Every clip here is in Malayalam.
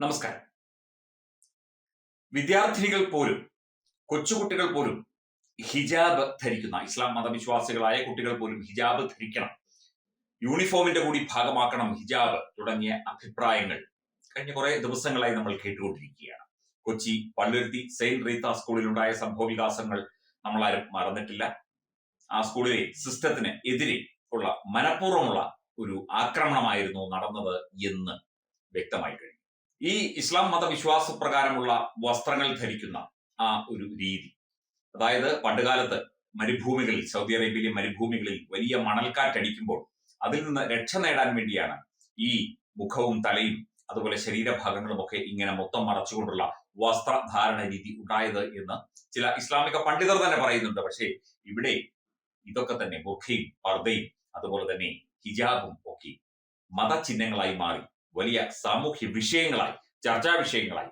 നമസ്കാരം. വിദ്യാർത്ഥിനികൾ പോലും കൊച്ചുകുട്ടികൾ പോലും ഹിജാബ് ധരിക്കുന്ന ഇസ്ലാം മതവിശ്വാസികളായ കുട്ടികൾ പോലും ഹിജാബ് ധരിക്കണം. യൂണിഫോമിന്റെ കൂടി ഭാഗമാക്കണം ഹിജാബ് തുടങ്ങിയ അഭിപ്രായങ്ങൾ കഴിഞ്ഞ കുറെ ദിവസങ്ങളായി നമ്മൾ കേട്ടുകൊണ്ടിരിക്കുകയാണ്. കൊച്ചി പള്ളുരുത്തി സെയിന്റ് റീത്ത സ്കൂളിലുണ്ടായ സംഭവ വികാസങ്ങൾ നമ്മളാരും മറന്നിട്ടില്ല. ആ സ്കൂളിലെ സിസ്റ്റത്തിന് എതിരെ ഉള്ള മനഃപൂർവമുള്ള ഒരു ആക്രമണമായിരുന്നു നടന്നത് എന്ന് വ്യക്തമായി കഴിഞ്ഞു. ഈ ഇസ്ലാം മതവിശ്വാസ പ്രകാരമുള്ള വസ്ത്രങ്ങൾ ധരിക്കുന്ന ആ ഒരു രീതി. അതായത് പണ്ടുകാലത്ത് മരുഭൂമികളിൽ സൗദി അറേബ്യയിലെ മരുഭൂമികളിൽ വലിയ മണൽക്കാറ്റടിക്കുമ്പോൾ അതിൽ നിന്ന് രക്ഷ നേടാൻ വേണ്ടിയാണ് ഈ മുഖവും തലയും അതുപോലെ ശരീരഭാഗങ്ങളും ഒക്കെ ഇങ്ങനെ മൊത്തം മറച്ചുകൊണ്ടുള്ള വസ്ത്രധാരണ രീതി ഉണ്ടായത് എന്ന് ചില ഇസ്ലാമിക പണ്ഡിതർ തന്നെ പറയുന്നുണ്ട്. പക്ഷേ ഇവിടെ ഇതൊക്കെ തന്നെ ബുഖയും പർദ്ദയും അതുപോലെ തന്നെ ഹിജാബും ഒക്കെ മതചിഹ്നങ്ങളായി മാറി. വലിയ സാമൂഹ്യ വിഷയങ്ങളായി ചർച്ചാ വിഷയങ്ങളായി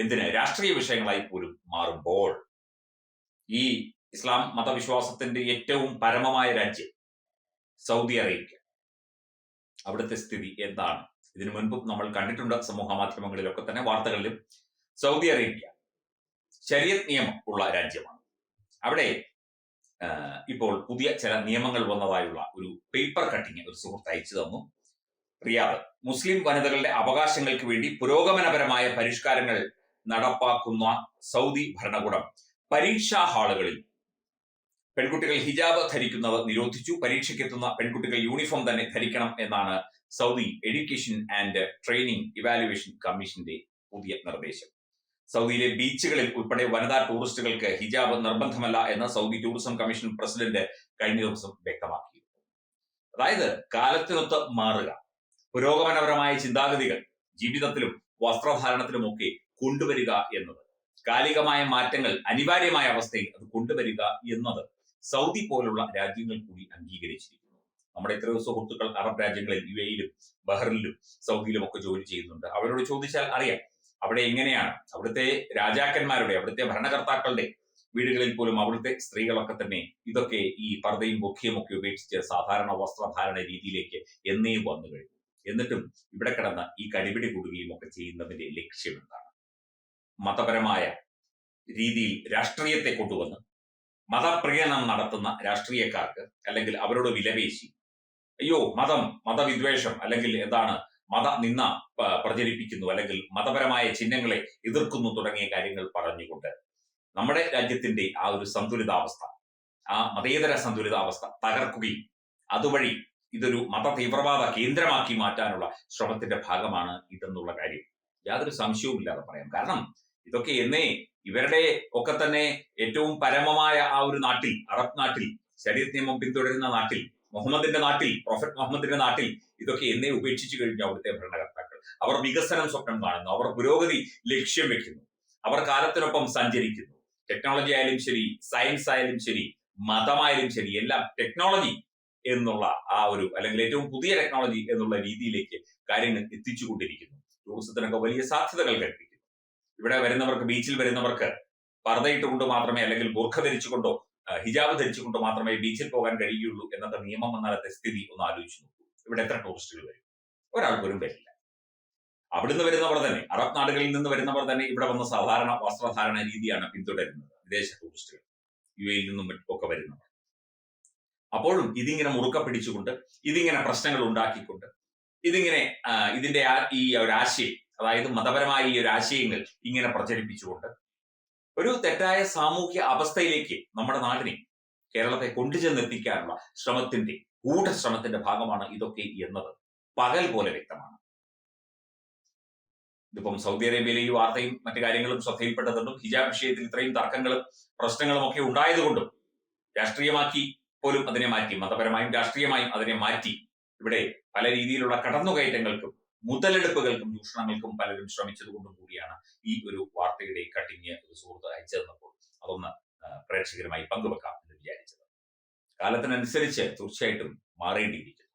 എന്തിന് രാഷ്ട്രീയ വിഷയങ്ങളായി പോലും മാറുമ്പോൾ ഈ ഇസ്ലാം മതവിശ്വാസത്തിന്റെ ഏറ്റവും പരമമായ രാജ്യം സൗദി അറേബ്യ. അവിടുത്തെ സ്ഥിതി എന്താണ്? ഇതിനു മുൻപും നമ്മൾ കണ്ടിട്ടുണ്ട് സമൂഹ മാധ്യമങ്ങളിലൊക്കെ തന്നെ വാർത്തകളിലും സൗദി അറേബ്യ ശരീരത് നിയമം ഉള്ള രാജ്യമാണ്. അവിടെ ഇപ്പോൾ പുതിയ ചില നിയമങ്ങൾ വന്നതായുള്ള ഒരു പേപ്പർ കട്ടിങ് ഒരു സുഹൃത്ത് അയച്ചു തന്നു. റിയാദ്. മുസ്ലിം വനിതകളുടെ അവകാശങ്ങൾക്ക് വേണ്ടി പുരോഗമനപരമായ പരിഷ്കാരങ്ങൾ നടപ്പാക്കുന്ന സൗദി ഭരണകൂടം. പരീക്ഷാ ഹാളുകളിൽ പെൺകുട്ടികൾ ഹിജാബ് ധരിക്കുന്നത് നിരോധിച്ചു. പരീക്ഷയ്ക്കെത്തുന്ന പെൺകുട്ടികൾ യൂണിഫോം തന്നെ ധരിക്കണം എന്നാണ് Saudi education and training evaluation കമ്മീഷന്റെ പുതിയ നിർദ്ദേശം. സൗദിയിലെ ബീച്ചുകളിൽ ഉൾപ്പെടെ വനിതാ ടൂറിസ്റ്റുകൾക്ക് ഹിജാബ് നിർബന്ധമല്ല എന്ന് സൗദി ടൂറിസം കമ്മീഷൻ പ്രസിഡന്റ് കഴിഞ്ഞ ദിവസം വ്യക്തമാക്കി അതായത് കാലത്തിനൊത്ത് മാറുക. പുരോഗമനപരമായ ചിന്താഗതികൾ ജീവിതത്തിലും വസ്ത്രധാരണത്തിലുമൊക്കെ കൊണ്ടുവരിക എന്നത്. കാലികമായ മാറ്റങ്ങൾ അനിവാര്യമായ അവസ്ഥയിൽ അത് കൊണ്ടുവരിക എന്നത് സൗദി പോലുള്ള രാജ്യങ്ങൾ കൂടി അംഗീകരിച്ചിരിക്കുന്നു. നമ്മുടെ എത്രയോ സുഹൃത്തുക്കൾ അറബ് രാജ്യങ്ങളിൽ യു എയിലും ബഹ്റിനിലും സൗദിയിലും ഒക്കെ ജോലി ചെയ്യുന്നുണ്ട്. അവരോട് ചോദിച്ചാൽ അറിയാം അവിടെ എങ്ങനെയാണ്? അവിടുത്തെ രാജാക്കന്മാരുടെ അവിടുത്തെ ഭരണകർത്താക്കളുടെ വീടുകളിൽ പോലും അവിടുത്തെ സ്ത്രീകളൊക്കെ തന്നെ ഇതൊക്കെ ഈ പർദ്ദയും ബൊക്കിയും ഒക്കെ ഉപേക്ഷിച്ച് സാധാരണ വസ്ത്രധാരണ രീതിയിലേക്ക് എന്നേ വന്നു കഴിഞ്ഞു. എന്നിട്ടും ഇവിടെ കിടന്ന് ഈ കടിപിടി കൂടുകയും ഒക്കെ ചെയ്യുന്നതിന്റെ ലക്ഷ്യം എന്താണ്? മതപരമായ രീതിയിൽ രാഷ്ട്രീയത്തെ കൊണ്ടുവന്ന് മതപ്രകീണം നടത്തുന്ന രാഷ്ട്രീയക്കാർക്ക് അല്ലെങ്കിൽ അവരോട് വിലപേശി അയ്യോ മതം മതവിദ്വേഷം അല്ലെങ്കിൽ എന്താണ് മത നിന്ന പ്രചരിപ്പിക്കുന്നു അല്ലെങ്കിൽ മതപരമായ ചിഹ്നങ്ങളെ എതിർക്കുന്നു തുടങ്ങിയ കാര്യങ്ങൾ പറഞ്ഞുകൊണ്ട് നമ്മുടെ രാജ്യത്തിന്റെ ആ ഒരു സന്തുലിതാവസ്ഥ ആ മതേതര സന്തുലിതാവസ്ഥ തകർക്കുകയും അതുവഴി ഇതൊരു മത തീവ്രവാദ കേന്ദ്രമാക്കി മാറ്റാനുള്ള ശ്രമത്തിന്റെ ഭാഗമാണ് ഇതെന്നുള്ള കാര്യം. യാതൊരു സംശയവും ഇല്ലാതെ പറയാം. കാരണം ഇതൊക്കെ എന്നേ ഇവരുടെ ഒക്കെ തന്നെ ഏറ്റവും പരമമായ ആ ഒരു നാട്ടിൽ അറബ് നാട്ടിൽ ശരീരത്തെ നിയമം പിന്തുടരുന്ന നാട്ടിൽ മുഹമ്മദിന്റെ നാട്ടിൽ പ്രൊഫറ്റ് മുഹമ്മദിന്റെ നാട്ടിൽ ഇതൊക്കെ എന്നേ ഉപേക്ഷിച്ചു കഴിഞ്ഞു അവിടുത്തെ ഭരണകർത്താക്കൾ. അവർ വികസനം സ്വപ്നം കാണുന്നു. അവർ പുരോഗതി ലക്ഷ്യം വെക്കുന്നു. അവർ കാലത്തിനൊപ്പം സഞ്ചരിക്കുന്നു. ടെക്നോളജി ആയാലും ശരി സയൻസ് ആയാലും ശരി മതമായാലും ശരി എല്ലാം ടെക്നോളജി എന്നുള്ള ആ ഒരു അല്ലെങ്കിൽ ഏറ്റവും പുതിയ ടെക്നോളജി എന്നുള്ള രീതിയിലേക്ക് കാര്യങ്ങൾ എത്തിച്ചുകൊണ്ടിരിക്കുന്നു. ടൂറിസത്തിനൊക്കെ വലിയ സാധ്യതകൾ കൽപ്പിക്കുന്നു. ഇവിടെ വരുന്നവർക്ക് ബീച്ചിൽ വരുന്നവർക്ക് പർദ്ദയിട്ടുകൊണ്ട് മാത്രമേ അല്ലെങ്കിൽ ബുർഖ ധരിച്ചുകൊണ്ടോ ഹിജാബ് ധരിച്ചുകൊണ്ട് മാത്രമേ ബീച്ചിൽ പോകാൻ കഴിയുള്ളൂ എന്നൊക്കെ നിയമം വന്നാലത്തെ സ്ഥിതി ഒന്ന് ആലോചിച്ചു നോക്കൂ. ഇവിടെ എത്ര ടൂറിസ്റ്റുകൾ വരും? ഒരാൾ പോലും വരില്ല. അവിടുന്ന് വരുന്നവർ തന്നെ അറബ് നാടുകളിൽ നിന്ന് വരുന്നവർ തന്നെ ഇവിടെ വന്ന സാധാരണ വസ്ത്രധാരണ രീതിയാണ് പിന്തുടരുന്നത്. വിദേശ ടൂറിസ്റ്റുകൾ യു എയിൽ നിന്നും ഒക്കെ വരുന്നവർ. അപ്പോഴും ഇതിങ്ങനെ മുറുക്ക പിടിച്ചുകൊണ്ട് ഇതിങ്ങനെ പ്രശ്നങ്ങൾ ഉണ്ടാക്കിക്കൊണ്ട് ഇതിങ്ങനെ ഇതിന്റെ ഈ ഒരു ആശയം അതായത് മതപരമായ ഈ ഒരു ആശയങ്ങൾ ഇങ്ങനെ പ്രചരിപ്പിച്ചുകൊണ്ട് ഒരു തെറ്റായ സാമൂഹ്യ അവസ്ഥയിലേക്ക് നമ്മുടെ നാടിനെ കേരളത്തെ കൊണ്ടുചെന്നെത്തിക്കാനുള്ള ശ്രമത്തിന്റെ ഗൂഢശ്രമത്തിന്റെ ഭാഗമാണ് ഇതൊക്കെ എന്നത്. പകൽ പോലെ വ്യക്തമാണ്. ഇതിപ്പം സൗദി അറേബ്യയിലെ ഈ വാർത്തയും മറ്റു കാര്യങ്ങളും ശ്രദ്ധയിൽപ്പെട്ടതുകൊണ്ടും ഹിജാബ് വിഷയത്തിൽ ഇത്രയും തർക്കങ്ങളും പ്രശ്നങ്ങളും ഒക്കെ ഉണ്ടായതുകൊണ്ടും രാഷ്ട്രീയമാക്കി പോലും അതിനെ മാറ്റി മതപരമായും രാഷ്ട്രീയമായും അതിനെ മാറ്റി. ഇവിടെ പല രീതിയിലുള്ള കടന്നുകയറ്റങ്ങൾക്കും മുതലെടുപ്പുകൾക്കും ചൂഷണങ്ങൾക്കും പലരും ശ്രമിച്ചതുകൊണ്ടും കൂടിയാണ് ഈ ഒരു വാർത്തയുടെ കട്ടിങ് ഒരു സുഹൃത്ത് അയച്ചു തന്നപ്പോൾ അതൊന്ന് പ്രേക്ഷകരുമായി പങ്കുവെക്കാം എന്ന് വിചാരിച്ചത്. കാലത്തിനനുസരിച്ച് തീർച്ചയായിട്ടും മാറേണ്ടിയിരിക്കുന്നു.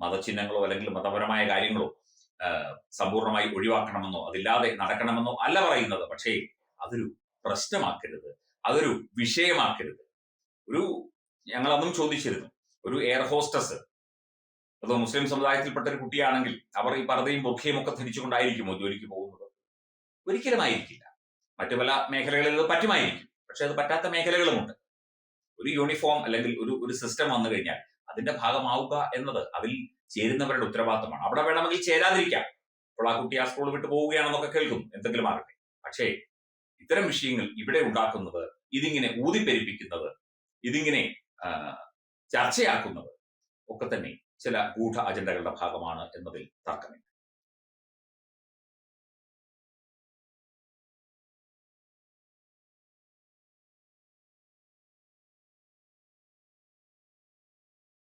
മതചിഹ്നങ്ങളോ അല്ലെങ്കിൽ മതപരമായ കാര്യങ്ങളോ സമ്പൂർണമായി ഒഴിവാക്കണമെന്നോ അതില്ലാതെ നടക്കണമെന്നോ അല്ല പറയുന്നത്. പക്ഷേ അതൊരു പ്രശ്നമാക്കരുത്. അതൊരു വിഷയമാക്കരുത്. ഒരു ഞങ്ങൾ അന്നും ചോദിച്ചിരുന്നു. ഒരു എയർ ഹോസ്റ്റസ് അതോ മുസ്ലിം സമുദായത്തിൽപ്പെട്ട ഒരു കുട്ടിയാണെങ്കിൽ അവർ ഈ പർദ്ദയും ബൊഖയും ഒക്കെ ധരിച്ചുകൊണ്ടായിരിക്കുമോ ജോലിക്ക് പോകുന്നത്? ഒരിക്കലും ആയിരിക്കില്ല. മറ്റു പല മേഖലകളിൽ അത് പറ്റുമായിരിക്കും. പക്ഷെ അത് പറ്റാത്ത മേഖലകളുമുണ്ട്. ഒരു യൂണിഫോം അല്ലെങ്കിൽ ഒരു ഒരു സിസ്റ്റം വന്നു കഴിഞ്ഞാൽ അതിന്റെ ഭാഗമാവുക എന്നത് അതിൽ ചേരുന്നവരുടെ ഉത്തരവാദിത്തമാണ്. അവിടെ വേണമെങ്കിൽ ചേരാതിരിക്കാം. അപ്പോൾ ആ കുട്ടി ആ സ്കൂൾ വിട്ട് പോവുകയാണെന്നൊക്കെ കേൾക്കും എന്തെങ്കിലും ആകട്ടെ. പക്ഷേ ഇത്തരം വിഷയങ്ങൾ ഇവിടെ ഉണ്ടാക്കുന്നത് ഇതിങ്ങനെ ഊതിപ്പെരിപ്പിക്കുന്നത് ഇതിങ്ങനെ ചർച്ചയാക്കുന്നത് ഒക്കെ തന്നെ ചില ഗൂഢ അജണ്ടകളുടെ ഭാഗമാണ് എന്നതിൽ തർക്കമില്ല.